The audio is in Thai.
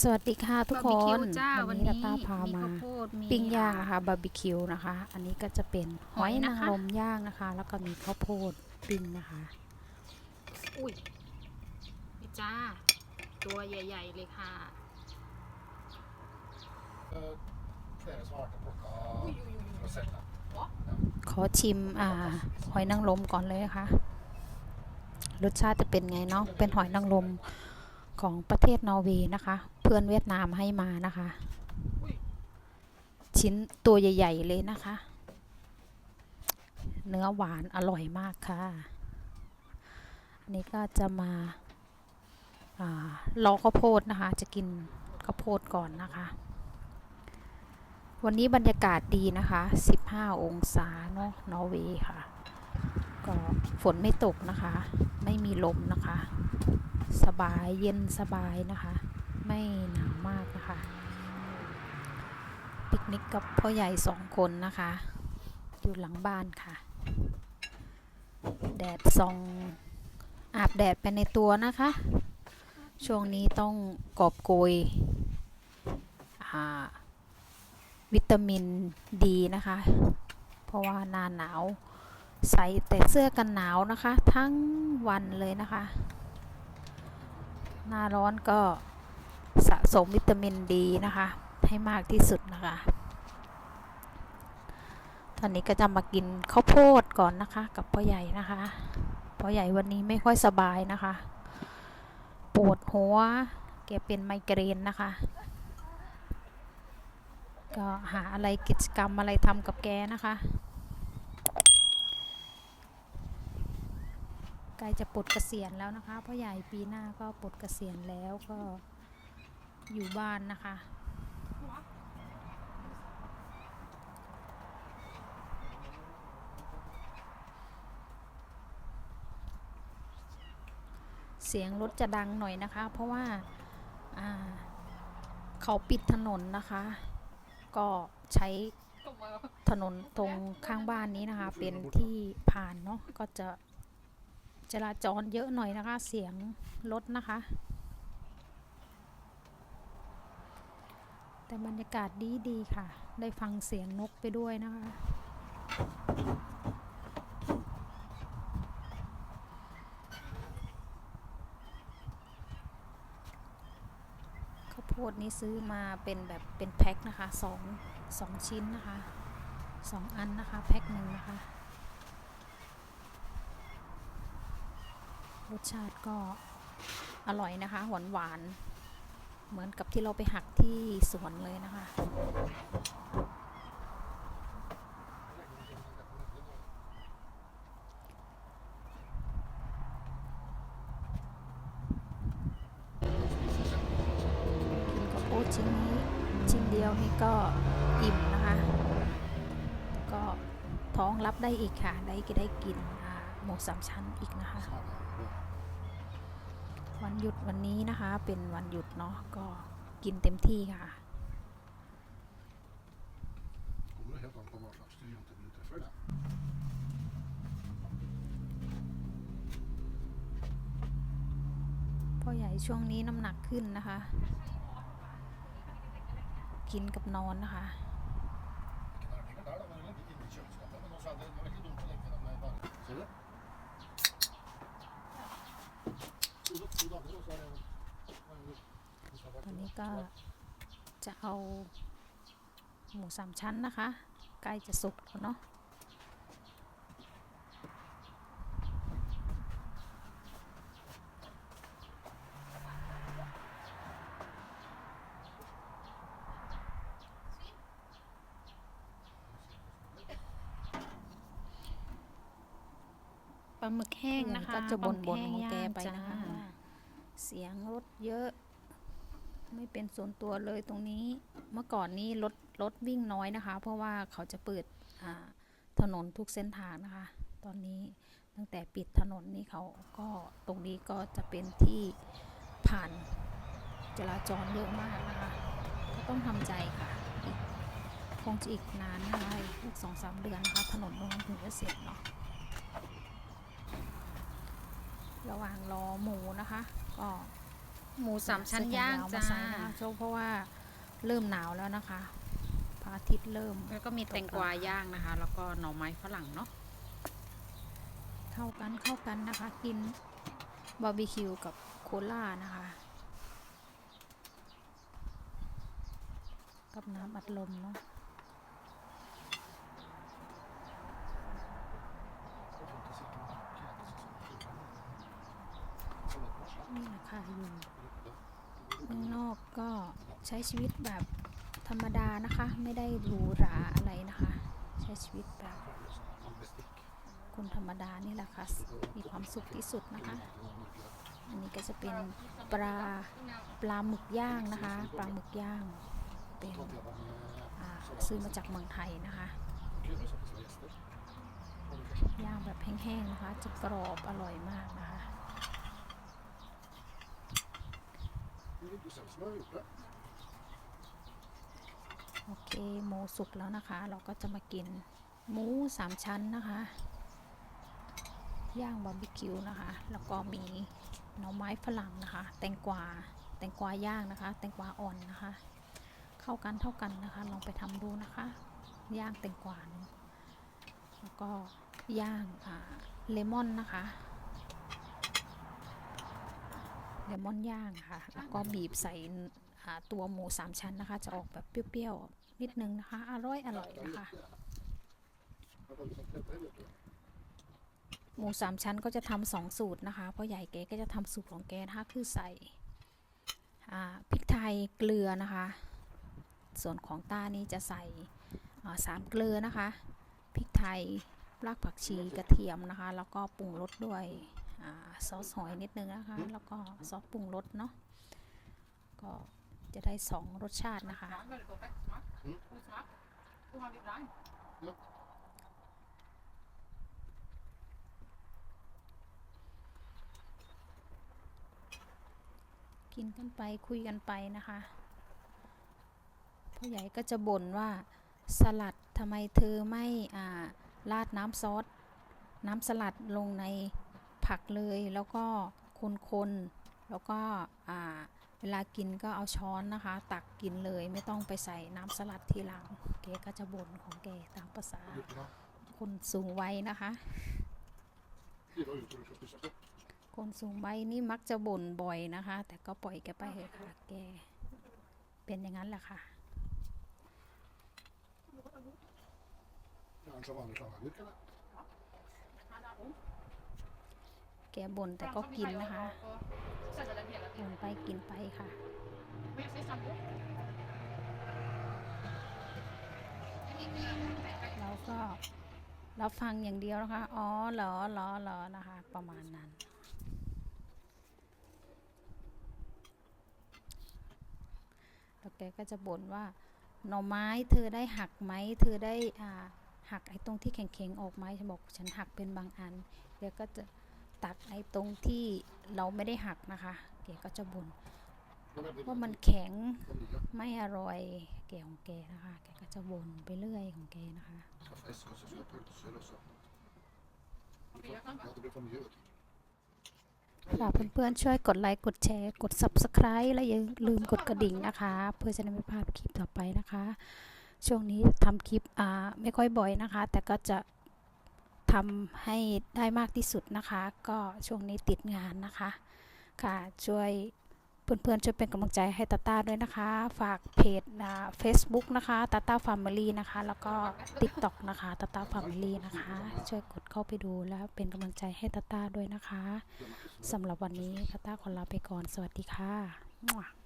สวัสดีค่ะทุกคบาร์บีคินวจ้าวัวันนนี้นี้ตาตาพามีมาข้าวโพดมีปิ้งย่างนะคะบาร์บีคิวนะคะ อันนี้ก็จะเป็นหหออยยนานะงคะรมย่างนะคะ แล้วก็มีข้าวโพดปิ้งนะคะ อุ้ยนี่จ้า ตัวใหญ่ ๆ เลยค่ะ Eh, Flere som har vært og plukka og sett dem. ขอชิมอ่าหอยนางรมก่อนเลยนะคะรสชาติจะเป็นไงเนาะเป็นหอยนางรม ของประเทศนอร์เวย์นะคะ เพื่อนเวียดนามให้มานะคะ ชิ้นตัวใหญ่ ๆ เลยนะคะ เนื้อหวานอร่อยมากค่ะอันนี้ก็จะมาอ่ารอข้าวโพดนะคะ จะกินข้าวโพดก่อนนะคะ วันนี้บรรยากาศดีนะคะ 15 องศาเนาะนอร์เวย์ค่ะ ก็ฝนไม่ตกนะคะ ไม่มีลมนะคะ สบายเย็นสบายนะคะ ไม่หนาวมากนะคะปิกนิกกับพ่อใหญ่สองคนนะคะ อยู่หลังบ้านค่ะ แดดส่องอาบแดดไปในตัวนะคะ ช่วงนี้ต้องกอบโกยวิตามินดีนะคะ เพราะว่าหน้าหนาวใส่แต่เสื้อกันหนาวนะคะ ทั้งวันเลยนะคะ หน้าร้อนก็สะสมวิตามินดีนะคะ ให้มากที่สุดนะคะ ตอนนี้ก็จะมากินข้าวโพดก่อนนะคะ กับพ่อใหญ่นะคะพ่อใหญ่วันนี้ไม่ค่อยสบายนะคะ ปวดหัวแกเป็นไมเกรนนะคะ ก็หาอะไรกิจกรรมอะไรทำกับแกนะคะ ใกล้จะปลดเกษียณแล้วนะคะพ่อใหญ่ปีหน้าก็ปลดเกษียณแล้วก็อยู่บ้านนะคะ เสียงรถจะดังหน่อยนะคะ เพราะว่าอ่าเขาปิดถนนนะคะ ก็ใช้ถนนตรงข้างบ้านนี้นะคะ เป็นที่ผ่านเนาะก็จะ จราจรเยอะหน่อยนะคะ เสียงรถนะคะ แต่บรรยากาศดีดีค่ะ ได้ฟังเสียงนกไปด้วยนะคะข้าวโพดนี้ซื้อมาเป็นแบบเป็นแพ็คนะคะสองสองชิ้นนะคะสองอันนะคะ แพ็คหนึ่งนะคะ ร สชาติก็อร่อยนะคะ หวานหวานเหมือนกับที่เราไปหักที่สวนเลยนะคะกินข้าวโพดชิ้นนี้ชิ้นเดียวนี่ก็อิ่มนะคะ ก็ท้องรับได้อีกค่ะ ได้ได้กินหมูสามชั้นอีกนะคะ วันหยุดวันนี้นะคะ เป็นวันหยุดเนาะก็กินเต็มที่ค่ะ พ่อใหญ่ช่วงนี้น้ำหนักขึ้นนะคะ กินกับนอนนะคะ ต være อนนี้ก็จะเอาหมูสามชั้นนะคะ ใกล้จะสุกแล้วเนาะปลาหมึกแห้งนะคะก็จะบนบนปลาหขมึองแห้แกย่างไปนะคะจ้าว่า เสียงรถเยอะ ไม่เป็นส่วนตัวเลยตรงนี้ เมื่อก่อนนี้รถรถวิ่งน้อยนะคะ เพราะว่าเขาจะเปิดถนนทุกเส้นทางนะคะ ตอนนี้ตั้งแต่ปิดถนนนี้เขาก็ตรงนี้ก็จะเป็นที่ผ่านจราจรเยอะมากนะคะ ก็ต้องทำใจค่ะคงจะอีกนานนะคะอีกสองสามเดือนนะคะถนนตรงนั้นถึงจะเสร็จเนาะระหว่างรอหมูนะคะ ก็หมูสามชั้นเสื้อแขย่างวมจ้าใส่นะคะเพราะว่าเริ่มหนาวแล้วนะคะพระอาทิตย์เริ่ม แล้วก็มีแตงกวาย่างนะคะ แล้วก็หน่อไม้ฝรั่งเนาะเข้ากันเข้ากันนะคะ กินบาร์บีคิวกับโคลานะคะ กับน้ำอัดลมเนาะนี่แหละ ค่ะอยู่ข้างนอกก็ใช้ชีวิตแบบธรรมดานะคะ ไม่ได้หรูหราอะไรนะคะ ใช้ชีวิตแบบคนธรรมดานี่แหละค่ะ มีความสุขที่สุดนะคะ อันนี้ก็จะเป็นปลาปลาหมึกย่างนะคะ ปลาหมึกย่างเป็นซื้อมาจากเมืองไทยนะคะ ย่างแบบแห้งๆนะคะ จะกรอบอร่อยมากนะคะ โอเคหมูสุกแล้วนะคะ เราก็จะมากินหมูสามชั้นนะคะ ย่างบาร์บีคิวนะคะ แล้วก็มีหน่อไม้ฝรั่งนะคะ แตงกวาแตงกวาย่างนะคะ แตงกวาอ่อนนะคะ เข้ากันเท่ากันนะคะ ลองไปทำดูนะคะ ย่างแตงกวาเนอะแล้วก็ย่างเลมอนนะคะ เลมอนย่างค่ะ แล้วก็บีบใส่อ่าตัวหมูสามชั้นนะคะ จะออกแบบเปรี้ยวๆ นิดนึงนะคะ อร่อยอร่อยนะคะ หมูสามชั้นก็จะทำสองสูตรนะคะเพราะใหญ่แกก็จะทำสูตรของแกนะคะคือใส่อ่าพริกไทยเกลือนะคะ ส่วนของต้านี่จะใส่อ่าสามเกลือนะคะ พริกไทยรากผักชีกระเทียมนะคะ แล้วก็ปรุงรสด้วยอา ซอสหอยนิดนึงนะคะ แล้วก็ซอสปรุงรสเนาะก็จะได้สองรสชาตินะคะกินกันไปคุยกันไปนะคะพ่อใหญ่ก็จะบ่นว่าสลัดทำไมเธอไม่อ่าราดน้ำซอส น้ำสลัดลงใน ผักเลยแล้วก็คนๆแล้วก็เวลากินก็เอาช้อนนะคะ ตักกินเลยไม่ต้องไปใส่น้ำสลัดทีหลังแกก็จะบ่นของแกตามภาษาคนสูงวัยนะคะ คนสูงวัยนี่มักจะบ่นบ่อยนะคะ แต่ก็ปล่อยแกไปเถอะค่ะแกเป็นอย่างนั้นแหละค่ะ Ja, han sa vanlig slangeagurk, eller? แก บ่นแต่ก็กินนะคะบ่นไปกินไปค่ะเราก็รับฟังอย่างเดียวนะคะ อ๋อเหรอเหรอเหรอนะคะ ประมาณนั้น แล้วแกก็จะบ่นว่า หน่อไม้เธอได้หักไหม เธอได้อ่าหักไอ้ตรงที่แข็งๆออกไหมฉันบอกฉันหักเป็นบางอัน แกก็จะ ตัดไอ้ตรงที่เราไม่ได้หักนะคะแกก็จะบ่น De är ว่า blir มันแข็ง de nya. ไม่อร่อยแกของแกนะคะแกก็จะบ่นไปเรื่อยของแกนะคะ Kaffe, så ska jag pölser och så. Ja, det blir för nya, vet du. ฝากเพื่อนๆช่วยกดไลค์กดแชร์กด subscribe และอย่าลืมกดกระดิ่งนะคะ เพื่อจะได้ไม่พลาดคลิปต่อไปนะคะ ช่วงนี้ทำคลิปอ่าไม่ค่อยบ่อยนะคะ แต่ก็จะ ทำให้ได้มากที่สุดนะคะ ก็ช่วงนี้ติดงานนะคะ ค่ะ ช่วยเพื่อนๆ ช่วยเป็นกำลังใจให้ตาต้าด้วยนะคะ ฝากเพจอ่า Facebook นะคะตาต้าฟาร์มลี่นะคะ แล้วก็ TikTok นะคะตาต้าฟาร์มลี่นะคะ ช่วยกดเข้าไปดูแล้วเป็นกำลังใจให้ตาต้าด้วยนะคะสำหรับวันนี้ตาต้าขอลาไปก่อน สวัสดีค่ะ